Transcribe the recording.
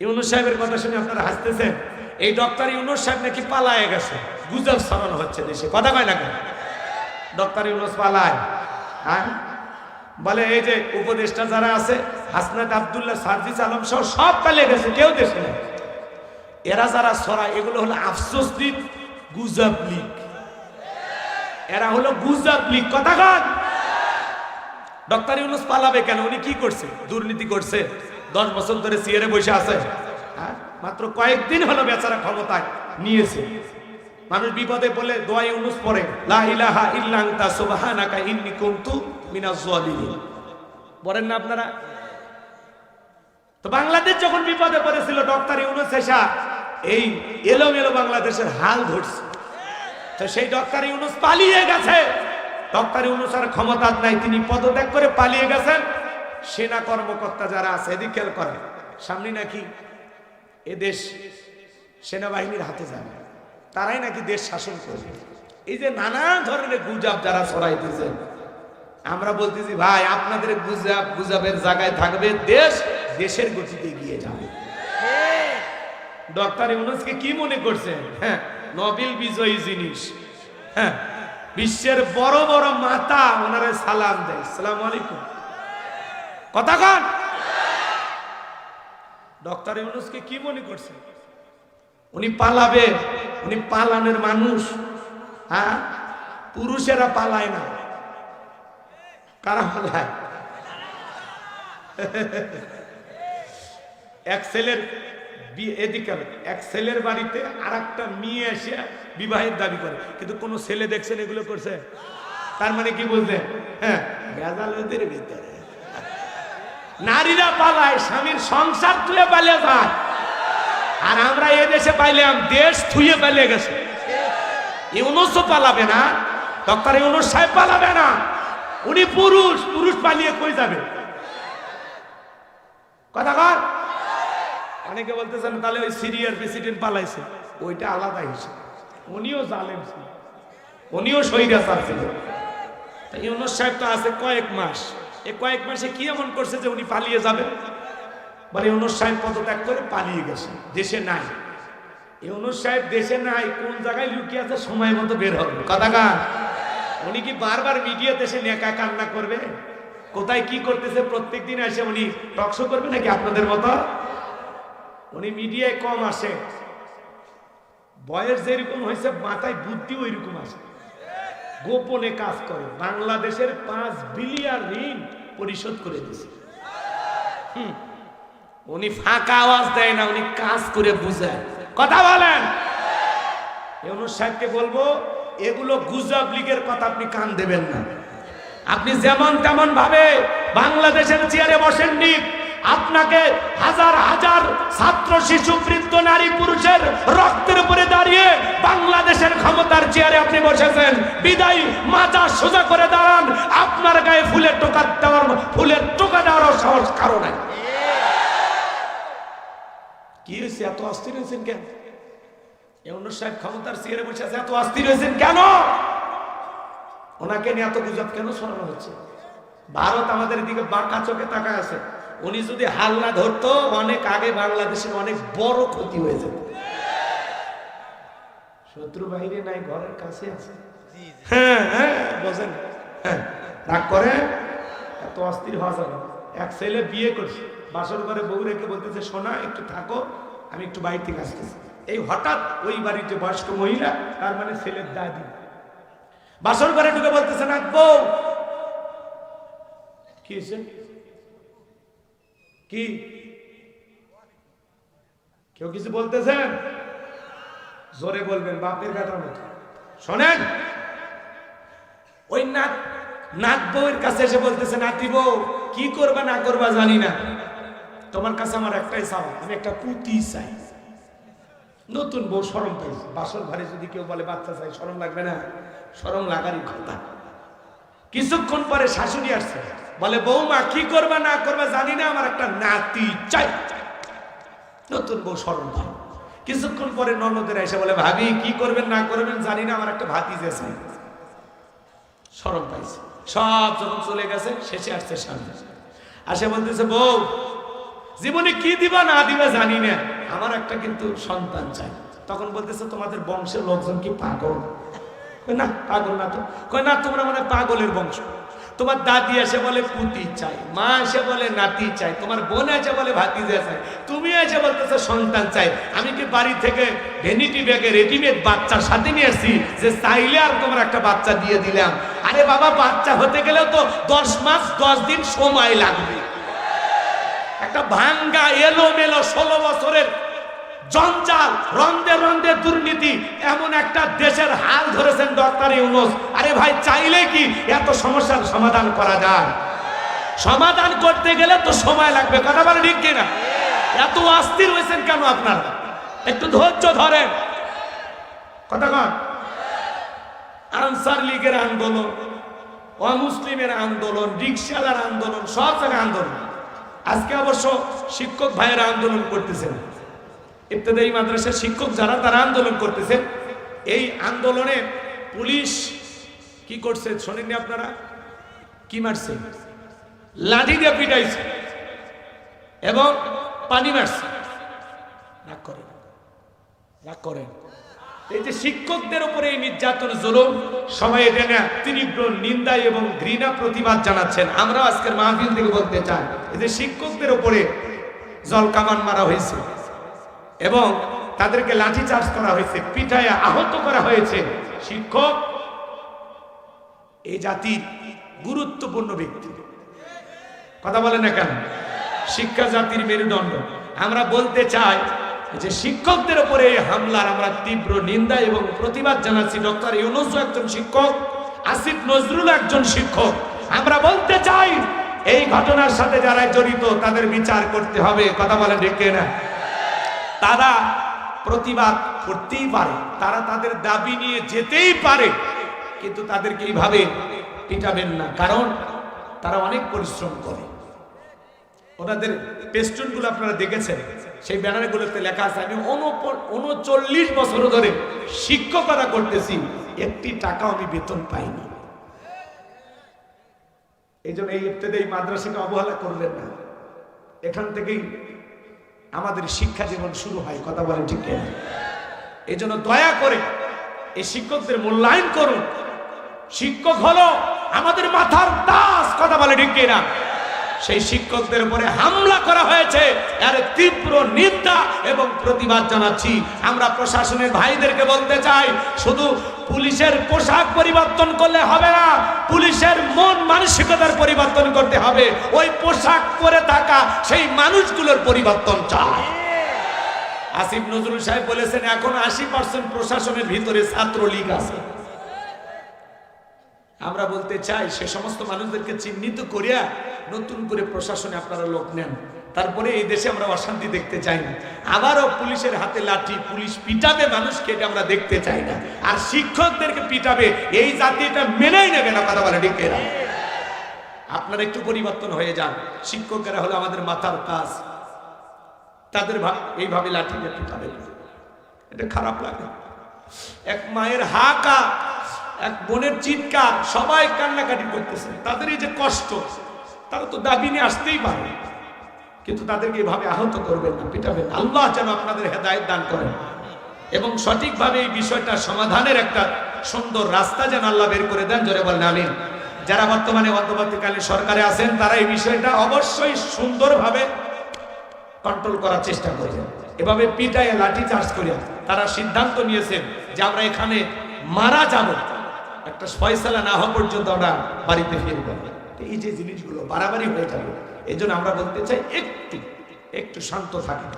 ইউনুস সাহেবের কথা শুনে আপনারা হাসতেছেন। এই ডক্টর ইউনুস সাহেব নাকি পালায়ে গেছে। গুজব ছড়ানো হচ্ছে দেশে। কথা কয় না কেন? ডক্টর ইউনুস পালায়। হ্যাঁ? বলে এই যে উপদেষ্টা যারা আছে, হাসনাত আবদুল্লাহ, সার্জিস আলম সহ সব পালিয়ে গেছে, কেউ দেশে নেই। এরা যারা ছড়ায়, এগুলো হলো আফসোস লীগ, গুজব লীগ। এরা হলো গুজব লীগ। কথা কন। ডক্টর ইউনুস পালাবে কেন? উনি কি করছে? দুর্নীতি করছে। দশ বছর ধরে সিয়ারে বসে আছে। হ্যাঁ? মাত্র কয়েকদিন হলো বেচারা ক্ষমতায় নিয়েছে। মানুষ বিপদে বলে দোয়াই কুনতু মিনাজ জালিমিন পড়েন না আপনারা? তো বাংলাদেশ যখন বিপদে পড়েছিল এই বাংলাদেশের হাল তো সেই পালিয়ে গেছে। আর ক্ষমতা নাই, তিনি পদত্যাগ করে পালিয়ে গেছেন। সেনা কর্মকর্তা যারা আছে, এদিক খেয়াল করে। সামনে নাকি এ দেশ সেনাবাহিনীর হাতে যাবে। তারাই নাকি দেশ শাসন করবে। এই যে নানা ধরনের গুজাব যারা ছড়াইতেছেন আমরা বলতেছি, ভাই, আপনাদের গুজাব, গুজাবের জায়গায় থাকবে দেশ, দেশের গতিতে এগিয়ে যাবে। ডক্টর ইউনুসকে কি মনে করছেন? হ্যাঁ নোবেল বিজয়ী জিনিস। হ্যাঁ বিশ্বের বড় বড় মাতা ওনারে সালাম দেয়। সালাম আলাইকুম। কথা কন। ডক্টর ইউনুসকে কি মনে করছেন উনি পালাবে, উনি পালানের মানুষ হ্যাঁ? পুরুষেরা পালায় না। কারা পালায়? এক ছেলের এদিকে এক ছেলের বাড়িতে আর একটা মেয়ে এসে বিবাহের দাবি করে। কিন্তু কোন ছেলে দেখছেন এগুলো করছে? তার মানে কি বলতে? হ্যাঁ ভেজাল ওদের ভিতরে। নারীরা পালায়, স্বামীর সংসার তুলে পালিয়ে যায়। আর আমরা এ দেশে পাইলাম, দেশ থুয়ে পালিয়ে গেছে। ইউনুসও পালাবে না, ডক্টর ইউনুস সাহেব পালাবে না। উনি পুরুষ পুরুষ পালিয়ে কই যাবে? কথা কর অনেকে বলতেছেন, তাহলে ওই সিরিয়ার প্রেসিডেন্ট পালাইছে। ওইটা আলাদা হিসেবে। উনিও জালেম ছিল। উনিও স্বৈরাচার ছিল। তা ইউনুস সাহেব তো আছে কয়েক মাস। এই কয়েক মাসে কি এমন করছে যে উনি পালিয়ে যাবেন বলে ইউনুস সাহেব পদত্যাগ করে পালিয়ে গেছে দেশে নাই। ইউনুস সাহেব দেশে নাই কোন জায়গায় লুকিয়ে আছে সময় মতো বের হবে। কথা কার? উনি কি বারবার মিডিয়া দেশে নেকা কান্না করবে? কোথায় কি করতেছে প্রত্যেক দিন এসে উনি টকশো করবে নাকি আপনাদের মতো? উনি মিডিয়ায় কম আসে। বয়স যেরকম হয়েছে মাথায় বুদ্ধি ওইরকম আসে। গোপনে কাজ করে। বাংলাদেশের পাঁচ বিলিয়ন ঋণ পরিশোধ করে দিছে। উনি ফাঁকা আওয়াজ দেয় না, উনি কাজ করে বুঝায়। কথা বলেন। ইউনুস সাহেবকে বলব, এগুলো গুজব লীগের কথা আপনি কান দেবেন না। আপনি যেমন তেমন ভাবে বাংলাদেশের চেয়ারে বসেননি আপনাকে হাজার হাজার ছাত্র, শিশু, বৃদ্ধ, নারী, পুরুষের রক্তের উপরে দাঁড়িয়ে বাংলাদেশের ক্ষমতার চেয়ারে আপনি বসেছেন। বিদায় মাথা সোজা করে দাঁড়ান। আপনার গায়ে ফুলের টোকা দেওয়ার ফুলের টোকা দেওয়ার সাহস কারও কি হয়েছে? এত অস্থির হয়েছেন কেন? ইউনুস সাহেব ক্ষমতার চেয়ারে বসে এত অস্থির হয়েছেন কেন? ওনাকে নিয়ে এত গুজব কেন শোনানো হচ্ছে? ভারত আমাদের দিকে বাঁকা চোখে তাকায় আছে। উনি যদি হাল না ধরতো, অনেক আগে বাংলাদেশের অনেক বড় ক্ষতি হয়ে যেত। শত্রু বাহিনী নাই, ঘরের কাছে আছে। হ্যাঁ হ্যাঁ বোঝেন। হ্যাঁ রাগ করে? এত অস্থির হওয়া যাবে এক ছেলে বিয়ে করছে, বাসর ঘরে বউ রেখে বলতেছে সোনা একটু থাকো, আমি একটু বাড়ি থেকে আসতেছি। এই হঠাৎ ওই বাড়িতে বয়স্ক মহিলা, তার মানে ছেলের দাদি। বাসর ঘরে ঢুকে বলতেছে না বউ কি হয়েছে? কি? কেউ কিছু বলতেছেন? জোরে বলবেন, বাপের বেটার মতো শোনেন! ওই নাক নাক বউয়ের কাছে এসে বলতেছে, নাতি বউ, কি করবা না করবা জানি না। তোমার কাছে আমার একটাই চাও আমি একটা পুঁতি চাই। নতুন বউ সরম পাইছে। বাসর ঘরে যদি কেউ বলে, বাচ্চা চাই সরম লাগবে না। সরম লাগারই কথা। কিছুক্ষণ পরে শাশুড়ি আসছে। বলে, বৌমা, কি করবে, না করবে জানি না, আমার একটা নাতি চাই। নতুন বউ সরম পায় কিছুক্ষণ পরে ননদের এসে বলে, ভাবি, কি করবেন, না করবেন জানি না, আমার একটা ভাতিজে চাই। সরম পাইছে। সব যখন চলে গেছে, শেষে আসছে সামনে আসে বলতেছে, বউ, জীবনে কি দিবা, না দিবা জানি না। আমার একটা কিন্তু সন্তান চাই। তখন বলতেছে, তোমাদের বংশের লোকজন কি পাগল? না পাগল না তো। কই না, তোমরা মানে পাগলের বংশ। তোমার দাদি এসে বলে পুতি চাই, মা এসে বলে নাতি চাই, তোমার বোন এসে বলে ভাতিজা চাই, তুমি এসে বলতেছো সন্তান চাই। আমি কি বাড়ি থেকে ভেনিটি ব্যাগে রেডিমেড বাচ্চার সাথে নিয়ে আসছি যে চাইলে আর তোমার একটা বাচ্চা দিয়ে দিলাম? আরে বাবা, বাচ্চা হতে গেলেও তো দশ মাস, দশ দিন সময় লাগবে। একটা ভাঙ্গা এলো মেলো ষোলো বছরের জঞ্জাল, রন্দে রন্দে দুর্নীতি, এমন একটা দেশের হাল ধরেছেন ডক্টর ইউনুস। আরে ভাই, চাইলে কি এত সমস্যার সমাধান করা যায়? সমাধান করতে গেলে তো সময় লাগবে, কথা বলে ঠিক কিনা? এত অস্থির হয়েছেন কেন আপনারা? একটু ধৈর্য ধরেন। কথা কন। আনসার লীগের আন্দোলন, অমুসলিমের আন্দোলন রিক্সাওয়ালার আন্দোলন, সব জায়গায় আন্দোলন। আজকে অবশ্য শিক্ষক ভাইয়েরা আন্দোলন করতেছেন। ইত্যাদি মাদ্রাসার শিক্ষক যারা, তারা আন্দোলন করতেছেন। এই আন্দোলনে পুলিশ কি করছে শোনেননি আপনারা? কি মারছে? লাঠি দিয়ে পিটাইছে এবং পানি মারছে। রাগ করেন রাগ করেন। এই যে শিক্ষকদের উপরে এই নির্যাতন, জুলুম সবাই এটা না তীব্র নিন্দা এবং ঘৃণা প্রতিবাদ জানাচ্ছেন। আমরা আজকের মাহফিল থেকে বলতে চাই, এই যে শিক্ষকদের উপরে জল কামান মারা হয়েছে। এবং তাদেরকে লাঠি চার্জ করা হয়েছে পিঠায় আহত করা হয়েছে। শিক্ষক এই জাতির গুরুত্বপূর্ণ ব্যক্তি। কথা বলে না কেন? শিক্ষা জাতির মেরুদণ্ড। আমরা বলতে চাই যে শিক্ষকদের উপরে হামলার আমরা তীব্র নিন্দা এবং প্রতিবাদ জানাচ্ছি। ডক্টর ইউনুস একজন শিক্ষক, আসিফ নজরুল একজন শিক্ষক। আমরা বলতে চাই, এই ঘটনার সাথে যারা জড়িত, তাদের বিচার করতে হবে। কথা বলে ডেকে না তারা প্রতিবাদ করতেই পারে। তারা তাদের দাবি নিয়ে যেতেই পারে। কিন্তু তাদেরকে এইভাবে পিটাবেন না। কারণ তারা অনেক পরিশ্রম করে। ওনাদের পেস্টুনগুলো আপনারা দেখেছেন? সেই ব্যানারগুলোতে লেখা আছে, আমি উনচল্লিশ বছর ধরে শিক্ষকতা করতেছি। একটি টাকাও আমি বেতন পাইনি। এই জন্য এই ইত্যাদি এই মাদ্রাসাকে অবহেলা করলেন না। এখান থেকেই আমাদের শিক্ষা জীবন শুরু হয়, কথা বলেন ঠিক কিনা? এই জন্য দয়া করে এই শিক্ষকদের মূল্যায়ন করুন। শিক্ষক হলো আমাদের মাথার দাস, কথা বলে ঠিক কিনা? সেই শিক্ষকদের উপরে হামলা করা হয়েছে, এর তীব্র নিন্দা এবং প্রতিবাদ জানাচ্ছি। আমরা প্রশাসনের ভাইদেরকে বলতে চাই, শুধু পুলিশের পোশাক পরিবর্তন করলে হবে না, পুলিশের মন মানসিকতার পরিবর্তন করতে হবে। ওই পোশাক পরে থাকা সেই মানুষগুলোর পরিবর্তন চায় আসিফ নজরুল সাহেব বলেছেন, এখন আশি পার্সেন্ট প্রশাসনের ভিতরে ছাত্রলীগ আছে। আমরা বলতে চাই, সে সমস্ত মানুষদেরকে চিহ্নিত করিয়া নতুন করে প্রশাসনে আপনারা লোক নেন। তারপরে এই দেশে আমরা অশান্তি দেখতে চাই না। আবারও পুলিশের হাতে লাঠি, পুলিশ পিটাবে, মানুষকে এটা আমরা দেখতে চাই না। আর শিক্ষকদেরকে পিটাবে, এই জাতি এটা মেনেই নেবে না, কথা বলে ঠিক আপনারা একটু পরিবর্তন হয়ে যান। শিক্ষকেরা হলো আমাদের মাথার কাজ। তাদের এইভাবে লাঠি দিয়ে পিটাবে এটা খারাপ লাগে। এক মায়ের হাকা এক বোনের চিৎকার, সবাই কান্নাকাটি করতেছে। তাদের এই যে কষ্ট, তারা তো দাবি নিয়ে আসতেই পারে। কিন্তু তাদেরকে এভাবে আহত করবেন না, পিটাবেন। আল্লাহ যেন আপনাদের হেদায়ত দান করেন। এবং সঠিকভাবে এই বিষয়টা সমাধানের একটা সুন্দর রাস্তা যেন আল্লাহ বের করে দেন, জোরে বলেন, আমিন। যারা বর্তমানে অন্তর্বর্তীকালীন সরকারে আছেন, তারা এই বিষয়টা অবশ্যই সুন্দরভাবে কন্ট্রোল করার চেষ্টা করছেন এভাবে পিটায় লাঠি চার্জ করিয়া তারা সিদ্ধান্ত নিয়েছেন যে আমরা এখানে মারা যাব। একটা ফয়সালা না হওয়া পর্যন্ত আমরা বাড়িতে ফিরব। এই যে জিনিসগুলো বাড়াবাড়ি হয়ে যাবে এই আমরা বলতে চাই একটু একটু শান্ত থাকেন